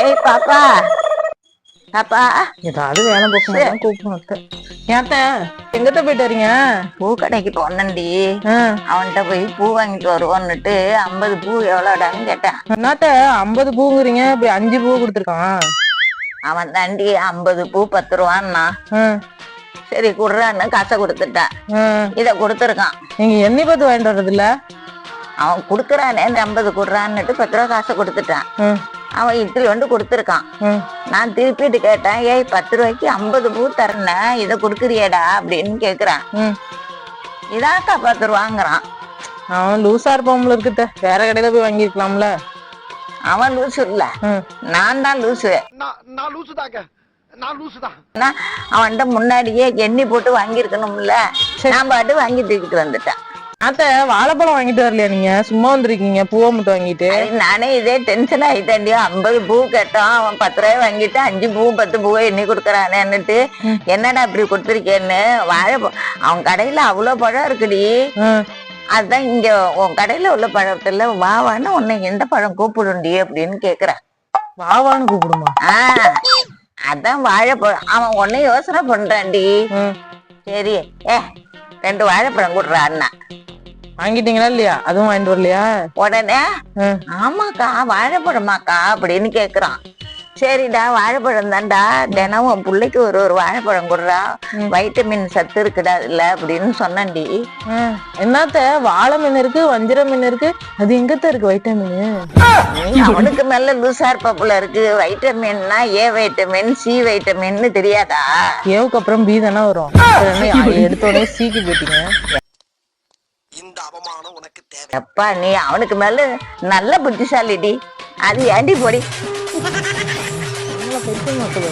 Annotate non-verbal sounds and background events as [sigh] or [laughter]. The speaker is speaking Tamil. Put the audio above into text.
ஏய் பாப்பா. பாப்பா. ஏதாவது வேலை போக்கணும் கூப்பிடும் ஏத்த எங்கத்த போயிட்டு வரீங்க? பூ கடைக்கு போனண்டி அவன்கிட்ட போய் பூ வாங்கிட்டு வருவோன்னுட்டு ஐம்பது பூ எவ்வளோடான்னு கேட்டேன். என்னத்த? ஐம்பது பூங்குறீங்க இப்படி அஞ்சு பூ கொடுத்துருக்கான். அவன் தாண்டி ஐம்பது பூ பத்து ரூபான்னா. சரி குடுறான்னு காசை கொடுத்துட்டேன். இதை கொடுத்துருக்கான். நீங்க எண்ணெய் பார்த்து வாங்கிட்டு வர்றது இல்ல அவன் கொடுக்குறானே இந்த ஐம்பது குடுறான்னுட்டு பத்து ரூபா காசை கொடுத்துட்டான். அவன் இத்திரி வந்து கொடுத்துருக்கான். நான் திருப்பிட்டு கேட்டேன் ஏய் பத்து ரூபாய்க்கு ஐம்பது பூ தரேன் இதை கொடுக்குறியேடா அப்படின்னு கேக்குறான். ம். இதாக்கா பத்து ரூபாங்கிறான். அவன் லூசா இருப்பான்ல இருக்குத்த வேற கடையில போய் வாங்கியிருக்கலாம்ல. அவன் லூசு இல்ல. நான் தான் லூசு. நான் நான் லூசு நான் அவன்கிட்ட முன்னாடியே எண்ணி போட்டு வாங்கியிருக்கணும்ல. நான் பாட்டு வாங்கி தூக்கிட்டு வந்துட்டேன். அத்த வாழைப்பழம் வாங்கிட்டு வரலையா நீங்க? சும்மா வந்திருக்கீங்க பூவை மட்டும் வாங்கிட்டு. நானே இதே டென்ஷன் ஆயிட்டேன்டி. ஐம்பது பூ கேட்டோம் அவன் பத்து ரூபாய் வாங்கிட்டு அஞ்சு பூ பத்து பூவை எண்ணி கொடுக்குறானேன்னுட்டு என்னடா இப்படி கொடுத்துருக்கேன்னு வாழை அவன் கடையில அவ்வளோ பழம் இருக்குடி. அதான் இங்க உன் கடையில உள்ள பழத்துல வா வான்னு உன்னை எந்த பழம் கூப்பிடுண்டி அப்படின்னு கேக்குறேன் வாவான்னு கூப்பிடுமா? ஆ அதான் வாழைப்பழம். அவன் உன்னை யோசனை பண்றான்டி. சரி ஏ ரெண்டு வாழைப்பழம் கொடுறா அண்ணா. வாங்கிட்டீங்களா இல்லையா? அதுவும் வாங்கிட்டு வரலையா? உடனே. ஆமாக்கா வாழைப்பழமாக்கா அப்படின்னு கேக்குறான். சரிடா வாழைப்பழம் தான்டா. தினம் உன் பிள்ளைக்கு ஒரு ஒரு வாழைப்பழம் கொடுறா. வைட்டமின் சத்து இருக்குடா இல்ல அப்படின்னு சொன்னேன்டி. ம். என்னத்த வாழை மீன் இருக்கு வஞ்சிர மீன் இருக்கு அது எங்கத்த இருக்கு வைட்டமின்? அவனுக்கு மேல லூசா இருப்பாப்புல இருக்கு. வைட்டமின்னா ஏ வைட்டமின் சி வைட்டமின்னு தெரியாதா? ஏவுக்கு அப்புறம் பி தானே வரும். [laughs] அப்புறம் என்ன எடுத்த உடனே சீக்கு போயிட்டீங்க? இந்த அவமானம் உனக்கு தேவை அப்பா நீ அவனுக்கு மேல நல்ல புத்திசாலிடி. அது ஏண்டி போடி? நல்லா பெருசு மக்கள்